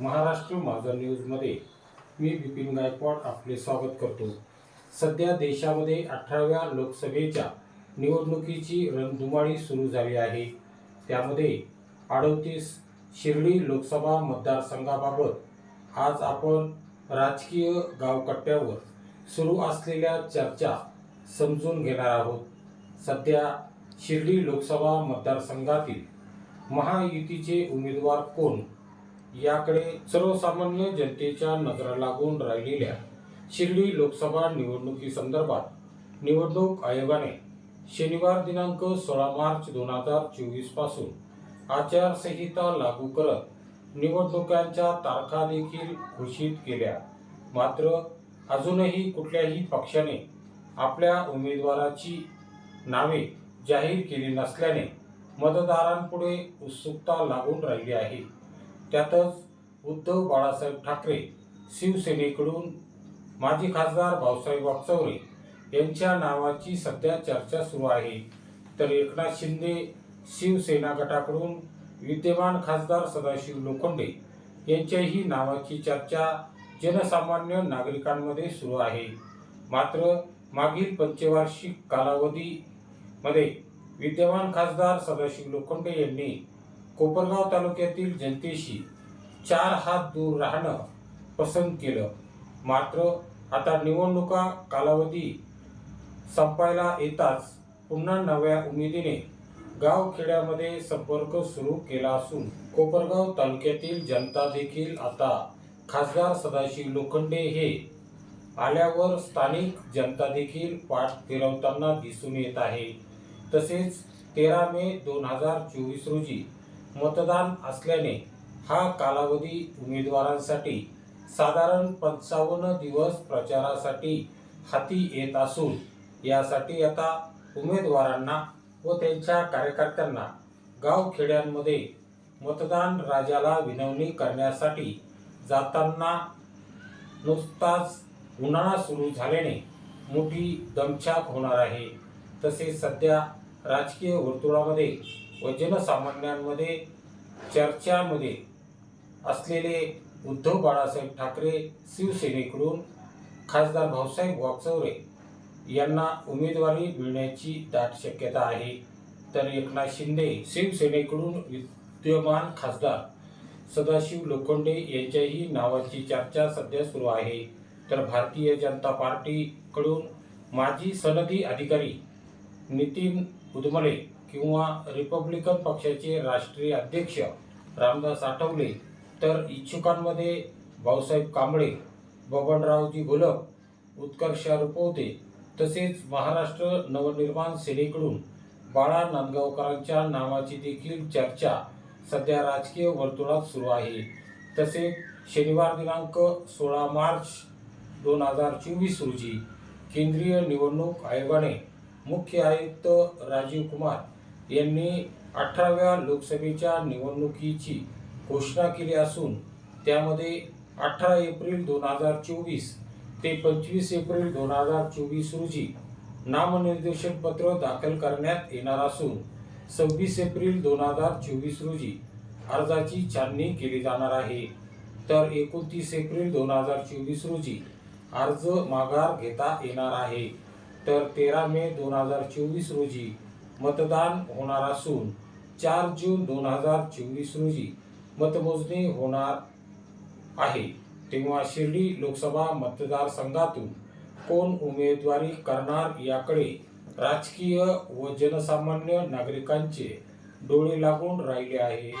महाराष्ट्र माझा न्यूजमध्ये मी बिपिन गायकवाड आपले स्वागत करतो. सध्या देशामध्ये अठराव्या लोकसभेच्या निवडणुकीची रणधुमाळी सुरू झाली आहे. त्यामध्ये अडोतीस शिर्डी लोकसभा मतदारसंघाबाबत आज आपण राजकीय गावकट्ट्यावर सुरू असलेल्या चर्चा समजून घेणार आहोत. सध्या शिर्डी लोकसभा मतदारसंघातील महायुतीचे उमेदवार कोण? याकडे सर्वसामान्य जनतेच्या नजरा लागून राहिलेल्या शिर्डी लोकसभा निवडणुकीसंदर्भात निवडणूक आयोगाने शनिवार दिनांक सोळा मार्च दोन हजार चोवीसपासून आचारसंहिता लागू करत निवडणुकांच्या तारखा देखील घोषित केल्या. मात्र अजूनही कुठल्याही पक्षाने आपल्या उमेदवाराची नावे जाहीर केली नसल्याने मतदारांपुढे उत्सुकता लागून राहिली आहे. त्यातच उद्धव बाळासाहेब ठाकरे शिवसेनेकडून माजी खासदार भाऊसाहेब वागचौरे यांच्या नावाची सध्या चर्चा सुरू आहे. तर एकनाथ शिंदे शिवसेना गटाकडून विद्यमान खासदार सदाशिव लोखंडे यांच्याही नावाची चर्चा जनसामान्य नागरिकांमध्ये सुरू आहे. मात्र मागील पंचवार्षिक कालावधीमध्ये विद्यमान खासदार सदाशिव लोखंडे यांनी कोपरगाव तालुक्यातील जनतेशी चार हात दूर राहणं पसंत केलं. मात्र आता निवडणुका कालावधी संपायला येताच पुन्हा नव्या उमेदीने गावखेड्यामध्ये संपर्क सुरू केला असून कोपरगाव तालुक्यातील जनता देखील आता खासदार सदाशिव लोखंडे हे आल्यावर स्थानिक जनता देखील पाठ फिरवताना दिसून येत आहे. तसेच तेरा मे दोन हजार चोवीस रोजी मतदान असल्याने हा कालावधी उमेदवारांसाठी साधारण पंचावन्न दिवस प्रचारासाठी हाती येत असून यासाठी आता उमेदवारांना व त्यांच्या कार्यकर्त्यांना गावखेड्यांमध्ये मतदान राजाला विनवणी करण्यासाठी जाताना नुसताच उन्हाळा सुरू झाल्याने मोठी दमछाक होणार आहे. तसेच सध्या राजकीय वर्तुळामध्ये व जनसामान्यांमध्ये चर्चामध्ये असलेले उद्धव बाळासाहेब ठाकरे शिवसेनेकडून खासदार भाऊसाहेब वाकचौरे यांना उमेदवारी मिळण्याची दाट शक्यता आहे. तर एकनाथ शिंदे शिवसेनेकडून विद्यमान खासदार सदाशिव लोखंडे यांच्याही नावाची चर्चा सध्या सुरू आहे. तर भारतीय जनता पार्टीकडून माजी सनदी अधिकारी नितीन उदमले किंवा रिपब्लिकन पक्षाचे राष्ट्रीय अध्यक्ष रामदास आठवले तर इच्छुकांमध्ये भाऊसाहेब कांबळे बबनरावजी घोलप उत्कर्ष रुपवते तसेच महाराष्ट्र नवनिर्माण सेनेकडून बाळा नांदगावकरांच्या नावाची देखील चर्चा सध्या राजकीय वर्तुळात सुरू आहे. तसेच शनिवार दिनांक सोळा मार्च दोन हजार चोवीस रोजी केंद्रीय निवडणूक आयोगाने मुख्य आयुक्त राजीव कुमार यांनी अठराव्या लोकसभेच्या निवडणुकीची घोषणा केली असून त्यामध्ये अठरा एप्रिल दोन हजार चोवीस ते पंचवीस एप्रिल दोन हजार चोवीस रोजी नामनिर्देशन पत्र दाखल करण्यात येणार असून सव्वीस एप्रिल दोन हजार चोवीस रोजी अर्जाची छाननी केली जाणार आहे. तर एकोणतीस एप्रिल दोन हजार चोवीस रोजी अर्ज माघार घेता येणार आहे. तर तेरा मे दोन हजार चोवीस रोजी मतदान होणार असून चार जून दोन हजार चोवीस रोजी मतमोजणी होणार आहे. तेव्हा शिर्डी लोकसभा मतदारसंघातून कोण उमेदवारी करणार याकडे राजकीय व जनसामान्य नागरिकांचे डोळे लागून राहिले आहे.